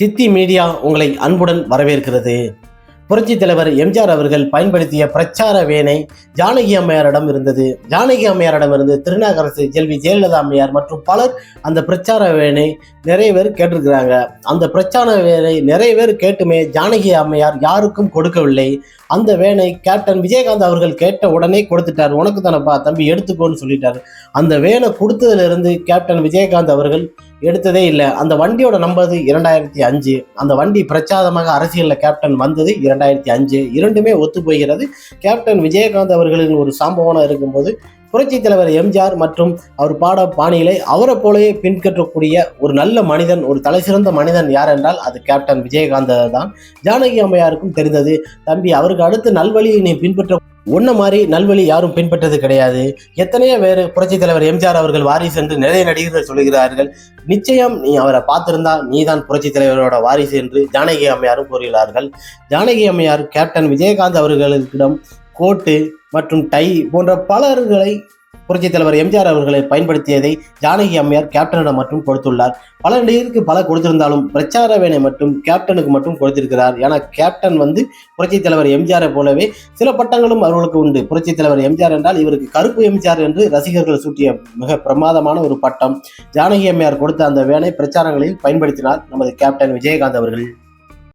சித்தி மீடியா உங்களை அன்புடன் வரவேற்கிறது. புரட்சி தலைவர் எம்ஜிஆர் அவர்கள் பயன்படுத்திய பிரச்சார வேனை ஜானகி அம்மையாரிடம் இருந்தது. ஜானகி அம்மையாரிடம் இருந்து திருநாகரசு செல்வி ஜெயலலிதா அம்மையார் மற்றும் பலர் அந்த பிரச்சார வேனை நிறைய பேர் கேட்டிருக்கிறாங்க. அந்த பிரச்சார வேனை நிறைய பேர் கேட்டுமே ஜானகி அம்மையார் யாருக்கும் கொடுக்கவில்லை. அந்த வேனை கேப்டன் விஜயகாந்த் அவர்கள் கேட்ட உடனே கொடுத்துட்டார். உனக்கு தானப்பா தம்பி எடுத்துக்கோன்னு சொல்லிட்டார். அந்த வேனை கொடுத்ததுலேருந்து கேப்டன் விஜயகாந்த் அவர்கள் எடுத்ததே இல்லை. அந்த வண்டியோட நம்பது இரண்டாயிரத்தி அஞ்சு. அந்த வண்டி பிரச்சாரமாக அரசியலில் கேப்டன் வந்தது இரண்டாயிரத்தி அஞ்சு. இரண்டுமே ஒத்து போகிறது. கேப்டன் விஜயகாந்த் அவர்களின் ஒரு சாம்பவனம் இருக்கும்போது புரட்சித் தலைவர் எம்ஜிஆர் மற்றும் அவர் பாட பாணிகளை அவரை போலவே பின்பற்றக்கூடிய ஒரு நல்ல மனிதன் ஒரு தலைசிறந்த மனிதன் யார் என்றால் அது கேப்டன் விஜயகாந்த் தான் ஜானகி அம்மையாருக்கும் தெரிந்தது தம்பி அவருக்கு அடுத்து நல்வழியை நீ பின்பற்ற உன்ன மாதிரி நல்வழி யாரும் பின்பற்றது கிடையாது. எத்தனையோ பேர் புரட்சித் தலைவர் எம்ஜிஆர் அவர்கள் வாரிசு என்று நிறைய நடிகர்கள் சொல்லுகிறார்கள். நிச்சயம் நீ அவரை பார்த்திருந்தா நீதான் புரட்சித் தலைவரோட வாரிசு என்று ஜானகி அம்மையாரும் கூறுகிறார்கள். ஜானகி அம்மையார் கேப்டன் விஜயகாந்த் அவர்களிடம் கோட்டு மற்றும் டை போன்ற பலர்களை புரட்சித் தலைவர் எம்ஜிஆர் அவர்களை பயன்படுத்தியதை ஜானகி அம்மையார் கேப்டனிடம் மட்டும் கொடுத்துள்ளார். பல நடிகருக்கு பல கொடுத்திருந்தாலும் பிரச்சார வேனை மட்டும் கேப்டனுக்கு மட்டும் கொடுத்திருக்கிறார். ஏன்னா கேப்டன் வந்து புரட்சித் தலைவர் எம்ஜிஆரை போலவே சில பட்டங்களும் அவர்களுக்கு உண்டு. புரட்சித் தலைவர் எம்ஜிஆர் என்றால் இவருக்கு கருப்பு எம்ஜிஆர் என்று ரசிகர்கள் சூட்டிய மிக பிரமாதமான ஒரு பட்டம். ஜானகி அம்மையார் கொடுத்த அந்த வேனை பிரச்சாரங்களில் பயன்படுத்தினார் நமது கேப்டன் விஜயகாந்த் அவர்கள்.